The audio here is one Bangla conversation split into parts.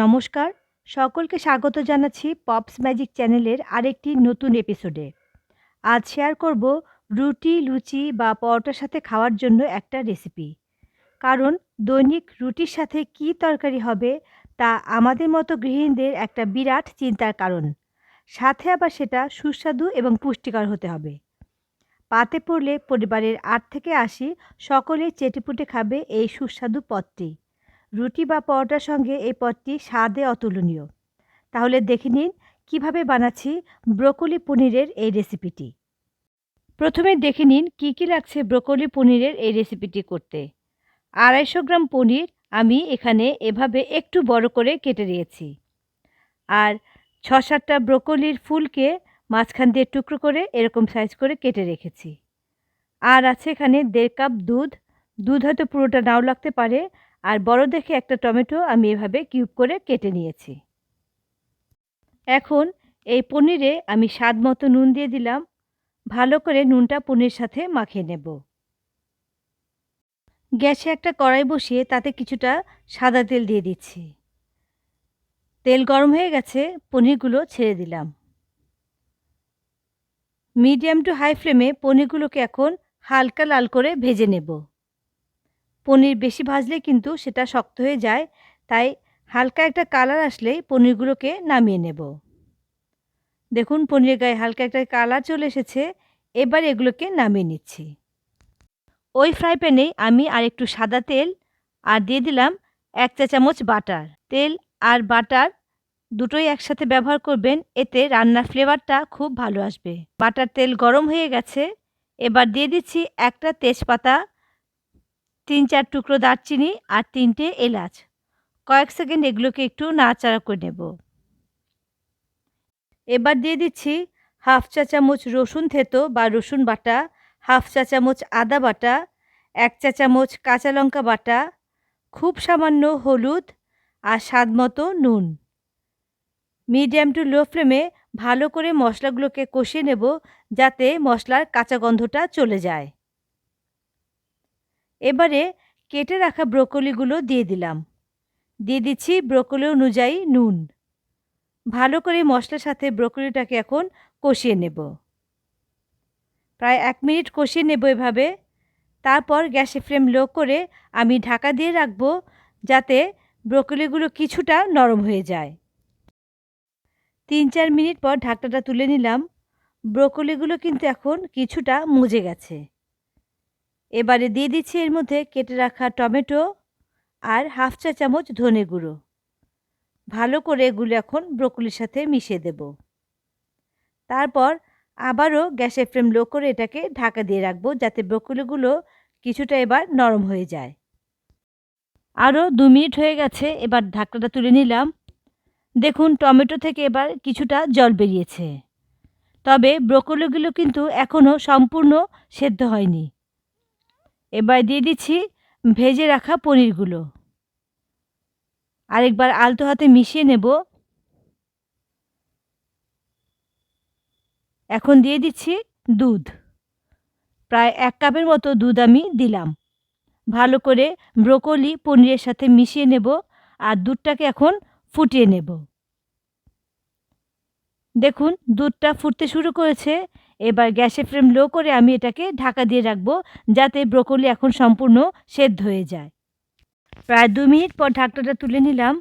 নমস্কার, সকলকে স্বাগত জানাচ্ছি পপস ম্যাজিক চ্যানেলের আরেকটি নতুন এপিসোডে আজ শেয়ার করব রুটি, লুচি বা পরোটার সাথে খাওয়ার জন্য একটা রেসিপি কারণ দৈনিক রুটির সাথে কি তরকারি হবে তা আমাদের মতো গৃহিণীদের একটা বিরাট চিন্তার কারণ। সাথে আবার সেটা সুস্বাদু এবং পুষ্টিকর হতে হবে। পাতে পড়লে পরিবারের আট থেকে আশি সকলে চেটেপুটে খাবে এই সুস্বাদু পদটি। রুটি বা পরোটার সঙ্গে এই পদটি স্বাদে অতুলনীয়। তাহলে দেখে নিন কীভাবে বানাচ্ছি ব্রোকলি পনিরের এই রেসিপিটি। প্রথমে দেখে নিন কী কী লাগছে ব্রোকলি পনিরের এই রেসিপিটি করতে। আড়াইশো গ্রাম পনির আমি এখানে এভাবে একটু বড় করে কেটে নিয়েছি। আর ছ সাতটা ব্রোকলির ফুলকে মাঝখান দিয়ে টুকরো করে এরকম সাইজ করে কেটে রেখেছি। আর আছে এখানে দেড় কাপ দুধ। দুধ হয়তো পুরোটা নাও লাগতে পারে আর বড় দেখে একটা টমেটো আমি এভাবে কিউব করে কেটে নিয়েছি। এখন এই পনিরে আমি স্বাদ মতো নুন দিয়ে দিলাম। ভালো করে নুনটা পনির সাথে মাখিয়ে নেব। গ্যাসে একটা কড়াই বসিয়ে তাতে কিছুটা সাদা তেল দিয়ে দিচ্ছি। তেল গরম হয়ে গেছে, পনিরগুলো ছেড়ে দিলাম। মিডিয়াম টু হাই ফ্লেমে পনিরগুলোকে এখন হালকা লাল করে ভেজে নেব। পনির বেশি ভাজলে কিন্তু সেটা শক্ত হয়ে যায়, তাই হালকা একটা কালার আসলেই পনিরগুলোকে নামিয়ে নেব। দেখুন, পনিরের গায়ে হালকা একটা কালার চলে এসেছে, এবার এগুলোকে নামিয়ে নিচ্ছি। ওই ফ্রাই প্যানে আমি আর একটু সাদা তেল আর দিয়ে দিলাম এক চা চামচ বাটার। তেল আর বাটার দুটোই একসাথে ব্যবহার করবেন, এতে রান্নার ফ্লেভারটা খুব ভালো আসবে। বাটার তেল গরম হয়ে গেছে, এবার দিয়ে দিচ্ছি একটা তেজপাতা তিন চার টুকরো দারচিনি আর তিনটে এলাচ। কয়েক সেকেন্ড এগুলোকে একটু নাড়াচাড়া করে নেব। এবার দিয়ে দিচ্ছি হাফ চা চামচ রসুন থেতো বা রসুন বাটা, হাফ চা চামচ আদা বাটা, এক চা চামচ কাঁচা লঙ্কা বাটা, খুব সামান্য হলুদ আর স্বাদ মতো নুন। মিডিয়াম টু লো ফ্লেমে ভালো করে মশলাগুলোকে কষিয়ে নেব যাতে মশলার কাঁচা গন্ধটা চলে যায়। এবারে কেটে রাখা ব্রোকলিগুলো দিয়ে দিলাম। দিয়ে দিচ্ছি ব্রোকলি অনুযায়ী নুন। ভালো করে মশলার সাথে ব্রোকলিটাকে এখন কষিয়ে নেব। প্রায় এক মিনিট কষিয়ে নেব এভাবে। তারপর গ্যাসে ফ্লেম লো করে আমি ঢাকা দিয়ে রাখব যাতে ব্রোকলিগুলো কিছুটা নরম হয়ে যায়। তিন চার মিনিট পর ঢাকনাটা তুলে নিলাম। ব্রোকলিগুলো কিন্তু এখন কিছুটা মুজে গেছে। এবারে দিয়ে দিচ্ছি এর মধ্যে কেটে রাখা টমেটো আর হাফ চা চামচ ধনে গুঁড়ো। ভালো করে এগুলো এখন ব্রোকলির সাথে মিশিয়ে দেব। তারপর আবারও গ্যাসের ফ্লেম লো করে এটাকে ঢাকা দিয়ে রাখব যাতে ব্রোকলিগুলো কিছুটা এবার নরম হয়ে যায়। আরও দু মিনিট হয়ে গেছে, এবার ঢাকনাটা তুলে নিলাম। দেখুন, টমেটো থেকে এবার কিছুটা জল বেরিয়েছে। তবে ব্রোকলিগুলো কিন্তু এখনও সম্পূর্ণ সেদ্ধ হয়নি। এবার দিয়ে দিচ্ছি ভেজে রাখা পনিরগুলো। আরেকবার আলতো হাতে মিশিয়ে নেব। এখন দিয়ে দিচ্ছি দুধ। প্রায় এক কাপের মতো দুধ আমি দিলাম। ভালো করে ব্রোকলি পনিরের সাথে মিশিয়ে নেব আর দুধটাকে এখন ফুটিয়ে নেব। দেখুন, দুধটা ফুটতে শুরু করেছে। এবার গ্যাসের ফ্লেম লো করে আমি এটাকে ঢাকা দিয়ে রাখব যাতে ব্রোকলি এখন সম্পূর্ণ সেদ্ধ হয়ে যায়। প্রায় দু মিনিট পর ঢাকনাটা তুলে নিলাম।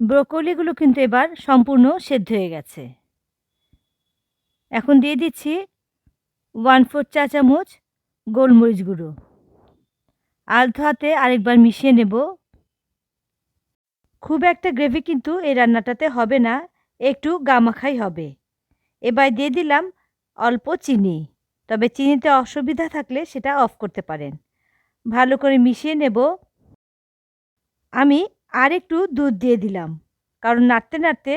ব্রোকলিগুলো কিন্তু এবার সম্পূর্ণ সেদ্ধ হয়ে গেছে। এখন দিয়ে দিচ্ছি ওয়ান ফোর চা চামচ গোলমরিচ গুঁড়ো। আলতো হাতে আরেকবার মিশিয়ে নেব। খুব একটা গ্রেভি কিন্তু এই রান্নাটাতে হবে না। একটু গামাখাই হবে। এবার দিয়ে দিলাম অল্প চিনি, তবে চিনিতে অসুবিধা থাকলে সেটা অফ করতে পারেন। ভালো করে মিশিয়ে নেব। আমি আর একটু দুধ দিয়ে দিলাম, কারণ নাড়তে নাড়তে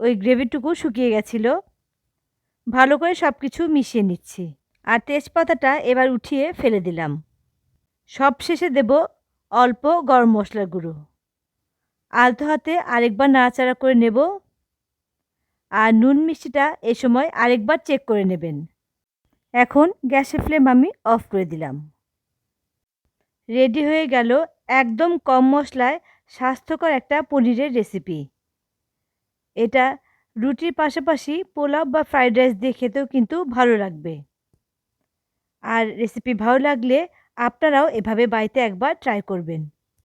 ওই গ্রেভিটুকু শুকিয়ে গেছিল। ভালো করে সব কিছু মিশিয়ে নিচ্ছি। আর তেজপাতাটা এবার উঠিয়ে ফেলে দিলাম। সব শেষে দেব অল্প গরম মশলার গুঁড়ো। আলতো হাতে আরেকবার নাড়াচাড়া করে নেব। আর নুন মিষ্টিটা এ সময় আরেকবার চেক করে নেবেন। এখন গ্যাসের ফ্লেম আমি অফ করে দিলাম। রেডি হয়ে গেল একদম কম মশলায় স্বাস্থ্যকর একটা পনিরের রেসিপি এটা রুটির পাশাপাশি পোলাও বা ফ্রাইড রাইস দিয়ে খেতেও কিন্তু ভালো লাগবে। আর রেসিপি ভালো লাগলে আপনারাও এভাবে বাড়িতে একবার ট্রাই করবেন।